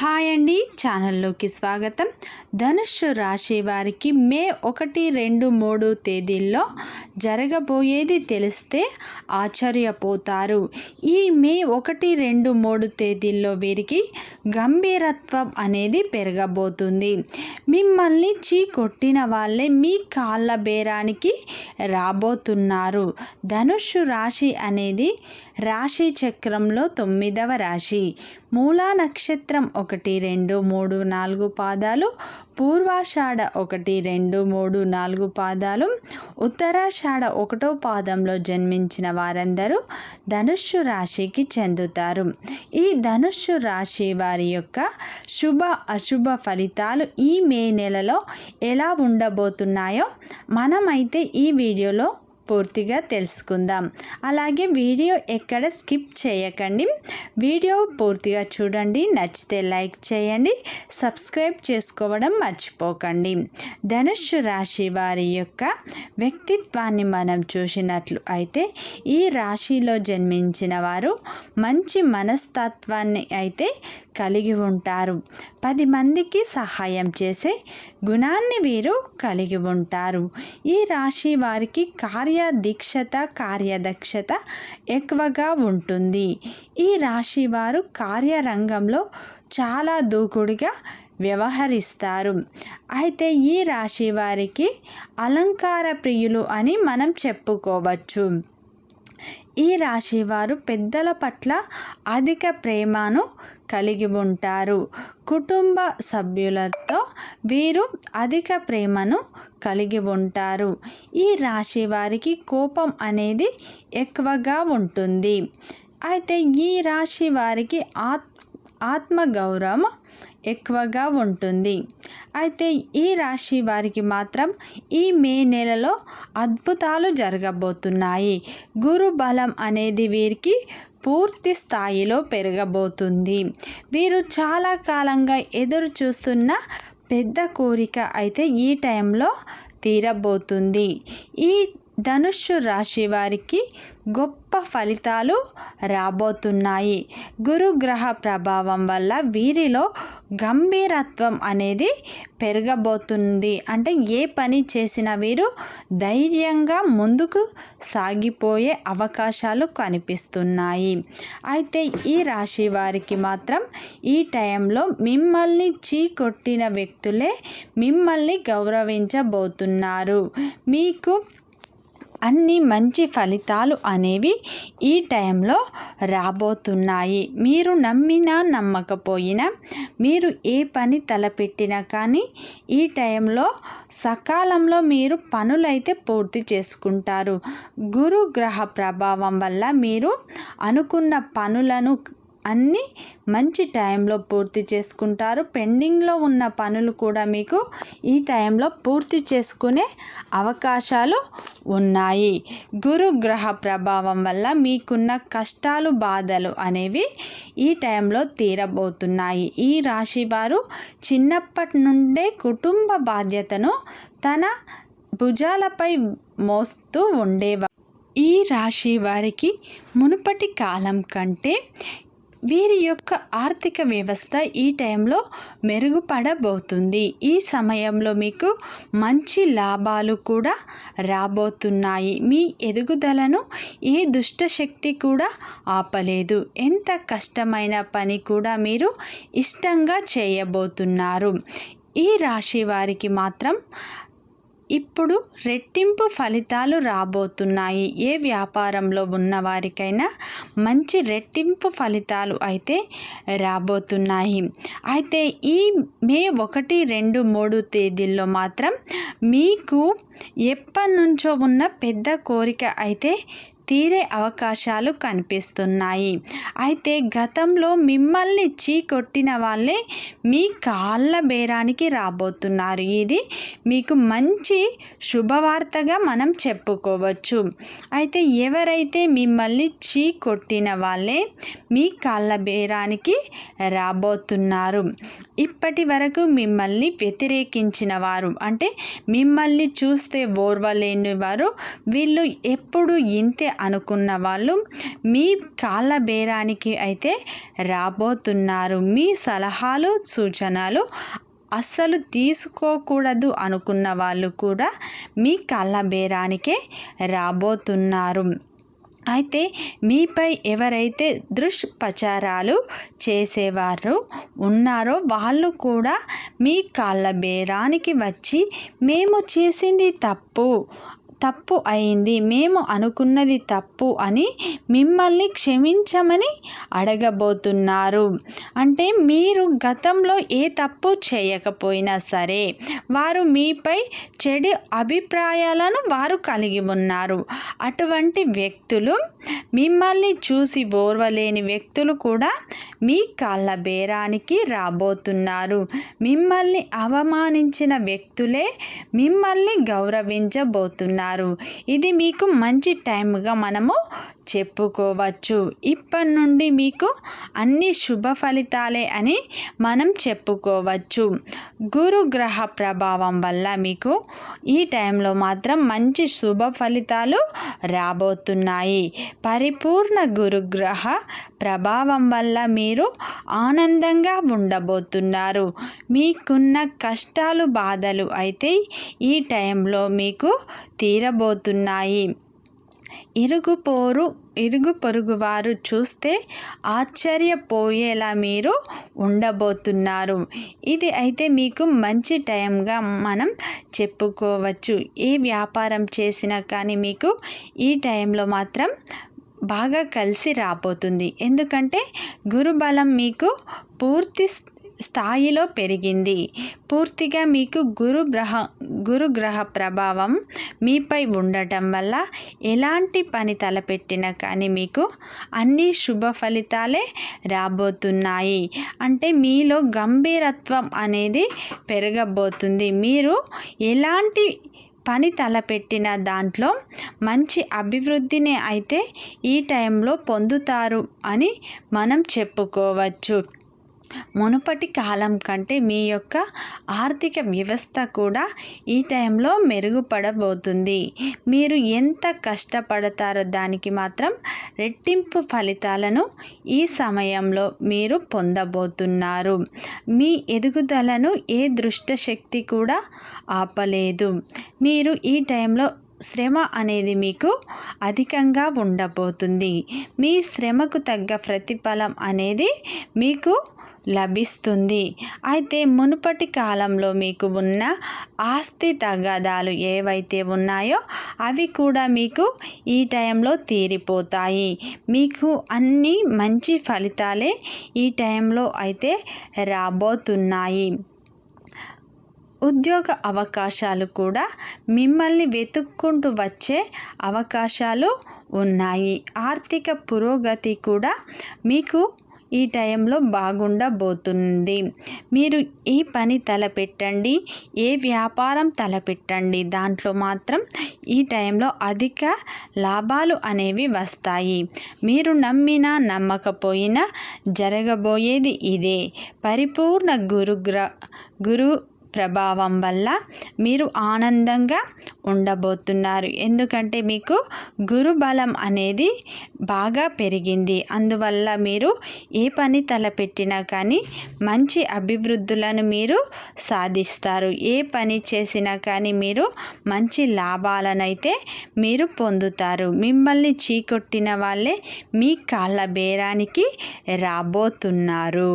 Hi అండి. ఛానల్లోకి స్వాగతం. ధనుష్ రాశి వారికి మే ఒకటి రెండు మూడు తేదీల్లో జరగబోయేది తెలిస్తే ఆశ్చర్యపోతారు. ఈ మే ఒకటి రెండు మూడు తేదీల్లో వీరికి గంభీరత్వం అనేది పెరగబోతుంది. మిమ్మల్ని చీ కొట్టిన వాళ్ళే మీ కాళ్ళ బేరానికి రాబోతున్నారు. ధనుష్ రాశి అనేది రాశి చక్రంలో తొమ్మిదవ రాశి. మూలా నక్షత్రం ఒకటి రెండు మూడు నాలుగు పాదాలు పూర్వాషాఢ ఒకటి రెండు మూడు నాలుగు పాదాలు ఉత్తరాషాఢ ఒకటో పాదంలో జన్మించిన వారందరూ ధనుస్సు రాశికి చెందుతారు. ఈ ధనుస్సు రాశి వారి యొక్క శుభ అశుభ ఫలితాలు ఈ మే నెలలో ఎలా ఉండబోతున్నాయో మనమైతే ఈ వీడియోలో పూర్తిగా తెలుసుకుందాం. అలాగే వీడియో ఎక్కడ స్కిప్ చేయకండి. వీడియో పూర్తిగా చూడండి. నచ్చితే లైక్ చేయండి. సబ్స్క్రైబ్ చేసుకోవడం మర్చిపోకండి. ధనుష్ రాశి వారి యొక్క వ్యక్తిత్వాన్ని మనం చూసినట్లు అయితే ఈ రాశిలో జన్మించిన వారు మంచి మనస్తత్వాన్ని అయితే కలిగి ఉంటారు. పది మందికి సహాయం చేసే గుణాన్ని వీరు కలిగి ఉంటారు. ఈ రాశి వారికి కార్య కార్యదీక్షత కార్యదక్షత ఎక్కువగా ఉంటుంది. ఈ రాశి వారు కార్యరంగంలో చాలా దూకుడుగా వ్యవహరిస్తారు. అయితే ఈ రాశి వారికి అలంకార ప్రియులు అని మనం చెప్పుకోవచ్చు. ఈ రాశి వారు పెద్దల పట్ల అధిక ప్రేమను కలిగి ఉంటారు. కుటుంబ సభ్యులతో వీరు అధిక ప్రేమను కలిగి ఉంటారు. ఈ రాశి వారికి కోపం అనేది ఎక్కువగా ఉంటుంది. అయితే ఈ రాశి వారికి ఆత్మ ఆత్మగౌరవం ఎక్కువగా ఉంటుంది. అయితే ఈ రాశి వారికి మాత్రం ఈ మే నెలలో అద్భుతాలు జరగబోతున్నాయి. గురు బలం అనేది వీరికి పూర్తి స్థాయిలో పెరగబోతుంది. వీరు చాలా కాలంగా ఎదురు చూస్తున్న పెద్ద కోరిక అయితే ఈ టైంలో తీరబోతుంది. ఈ ధనుస్సు రాశి వారికి గొప్ప ఫలితాలు రాబోతున్నాయి. గురుగ్రహ ప్రభావం వల్ల వీరిలో గంభీరత్వం అనేది పెరగబోతుంది. అంటే ఏ పని చేసినా వీరు ధైర్యంగా ముందుకు సాగిపోయే అవకాశాలు కనిపిస్తున్నాయి. అయితే ఈ రాశి వారికి మాత్రం ఈ టైంలో మిమ్మల్ని చీకొట్టిన వ్యక్తులే మిమ్మల్ని గౌరవించబోతున్నారు. మీకు అన్ని మంచి ఫలితాలు అనేవి ఈ టైంలో రాబోతున్నాయి. మీరు నమ్మినా నమ్మకపోయినా మీరు ఏ పని తలపెట్టినా కానీ ఈ టైంలో సకాలంలో మీరు పనులైతే పూర్తి చేసుకుంటారు. గురు గ్రహ ప్రభావం వల్ల మీరు అనుకున్న పనులను అన్నీ మంచి టైంలో పూర్తి చేసుకుంటారు. పెండింగ్లో ఉన్న పనులు కూడా మీకు ఈ టైంలో పూర్తి చేసుకునే అవకాశాలు ఉన్నాయి. గురుగ్రహ ప్రభావం వల్ల మీకున్న కష్టాలు బాధలు అనేవి ఈ టైంలో తీరబోతున్నాయి. ఈ రాశి వారు చిన్నప్పటి నుండే కుటుంబ బాధ్యతను తన భుజాలపై మోస్తూ ఉండేవారు. ఈ రాశి వారికి మునుపటి కాలం కంటే వీరి యొక్క ఆర్థిక వ్యవస్థ ఈ టైంలో మెరుగుపడబోతుంది. ఈ సమయంలో మీకు మంచి లాభాలు కూడా రాబోతున్నాయి. మీ ఎదుగుదలను ఏ దుష్టశక్తి కూడా ఆపలేదు. ఎంత కష్టమైన పని కూడా మీరు ఇష్టంగా చేయబోతున్నారు. ఈ రాశి వారికి మాత్రం ఇప్పుడు రెట్టింపు ఫలితాలు రాబోతున్నాయి. ఏ వ్యాపారంలో ఉన్నవారికైనా మంచి రెట్టింపు ఫలితాలు అయితే రాబోతున్నాయి. అయితే ఈ మే ఒకటి రెండు మూడు తేదీల్లో మాత్రం మీకు ఎప్పటి నుంచో ఉన్న పెద్ద కోరిక అయితే తీరే అవకాశాలు కనిపిస్తున్నాయి. అయితే గతంలో మిమ్మల్ని చీ కొట్టిన వాళ్ళే మీ కాళ్ళ బేరానికి రాబోతున్నారు. ఇది మీకు మంచి శుభవార్తగా మనం చెప్పుకోవచ్చు. అయితే ఎవరైతే మిమ్మల్ని చీ కొట్టిన వాళ్ళే మీ కాళ్ళ బేరానికి రాబోతున్నారు? ఇప్పటి వరకు మిమ్మల్ని వ్యతిరేకించిన వారు అంటే మిమ్మల్ని చూస్తే ఓర్వలేని వారు వీళ్ళు ఎప్పుడు ఇంతే అనుకున్న వాళ్ళు మీ కాళ్ళ బేరానికి అయితే రాబోతున్నారు. మీ సలహాలు సూచనలు అస్సలు తీసుకోకూడదు అనుకున్న వాళ్ళు కూడా మీ కళ్ళ బేరానికే రాబోతున్నారు. అయితే మీపై ఎవరైతే దుష్ప్రచారాలు చేసేవారు ఉన్నారో వాళ్ళు కూడా మీ కాళ్ళ బేరానికి వచ్చి మేము చేసింది తప్పు తప్పు అయింది. మేము అనుకున్నది తప్పు అని మిమ్మల్ని క్షమించమని అడగబోతున్నారు. అంటే మీరు గతంలో ఏ తప్పు చేయకపోయినా సరే వారు మీపై చెడు అభిప్రాయాలను వారు కలిగి ఉన్నారు. అటువంటి వ్యక్తులు మిమ్మల్ని చూసి ఓర్వలేని వ్యక్తులు కూడా మీ కాళ్ళ బేరానికి రాబోతున్నారు. మిమ్మల్ని అవమానించిన వ్యక్తులే మిమ్మల్ని గౌరవించబోతున్నారు. ఉంటారు ఇది మీకు మంచి టైంగా మనము చెప్పుకోవచ్చు. ఇప్పటి నుండి మీకు అన్ని శుభ ఫలితాలే అని మనం చెప్పుకోవచ్చు. గురుగ్రహ ప్రభావం వల్ల మీకు ఈ టైంలో మాత్రం మంచి శుభ ఫలితాలు రాబోతున్నాయి. పరిపూర్ణ గురుగ్రహ ప్రభావం వల్ల మీరు ఆనందంగా ఉండబోతున్నారు. మీకున్న కష్టాలు బాధలు అయితే ఈ టైంలో మీకు తీరబోతున్నాయి. ఇరుగు పోరు ఇరుగు పొరుగు వారు చూస్తే ఆశ్చర్యపోయేలా మీరు ఉండబోతున్నారు. ఇది అయితే మీకు మంచి టైంగా మనం చెప్పుకోవచ్చు. ఏ వ్యాపారం చేసినా కానీ మీకు ఈ టైంలో మాత్రం బాగా కలిసి రాబోతుంది. ఎందుకంటే గురుబలం మీకు పూర్తి స్థాయిలో పెరిగింది. పూర్తిగా మీకు గురు గ్రహ గురుగ్రహ ప్రభావం మీపై ఉండటం వల్ల ఎలాంటి పని తలపెట్టినా కానీ మీకు అన్ని శుభ ఫలితాలే రాబోతున్నాయి. అంటే మీలో గంభీరత్వం అనేది పెరగబోతుంది. మీరు ఎలాంటి పని తలపెట్టిన దాంట్లో మంచి అభివృద్ధిని అయితే ఈ టైంలో పొందుతారు అని మనం చెప్పుకోవచ్చు. మునుపటి కాలం కంటే మీ యొక్క ఆర్థిక వ్యవస్థ కూడా ఈ టైంలో మెరుగుపడబోతుంది. మీరు ఎంత కష్టపడతారో దానికి మాత్రం రెట్టింపు ఫలితాలను ఈ సమయంలో మీరు పొందబోతున్నారు. మీ ఎదుగుదలను ఏ దృష్ట శక్తి కూడా ఆపలేదు. మీరు ఈ టైంలో శ్రమ అనేది మీకు అధికంగా ఉండబోతుంది. మీ శ్రమకు తగ్గ ప్రతిఫలం అనేది మీకు లభిస్తుంది. అయితే మునుపటి కాలంలో మీకు ఉన్న ఆస్తి తగాదాలు ఏవైతే ఉన్నాయో అవి కూడా మీకు ఈ టైంలో తీరిపోతాయి. మీకు అన్ని మంచి ఫలితాలే ఈ టైంలో అయితే రాబోతున్నాయి. ఉద్యోగ అవకాశాలు కూడా మిమ్మల్ని వెతుక్కుంటూ వచ్చే అవకాశాలు ఉన్నాయి. ఆర్థిక పురోగతి కూడా మీకు ఈ టైంలో బాగుండబోతుంది. మీరు ఈ పని తలపెట్టండి ఏ వ్యాపారం తలపెట్టండి. దాంట్లో మాత్రం ఈ టైంలో అధిక లాభాలు అనేవి వస్తాయి. మీరు నమ్మినా నమ్మకపోయినా జరగబోయేది ఇదే. పరిపూర్ణ గురుగ్ర గురు ప్రభావం వల్ల మీరు ఆనందంగా ఉండబోతున్నారు. ఎందుకంటే మీకు గురుబలం అనేది బాగా పెరిగింది. అందువల్ల మీరు ఏ పని తలపెట్టినా కానీ మంచి అభివృద్ధులను మీరు సాధిస్తారు. ఏ పని చేసినా కానీ మీరు మంచి లాభాలనైతే మీరు పొందుతారు. మిమ్మల్ని చీకొట్టిన వాళ్ళే మీ కాళ్ళ బేరానికి రాబోతున్నారు.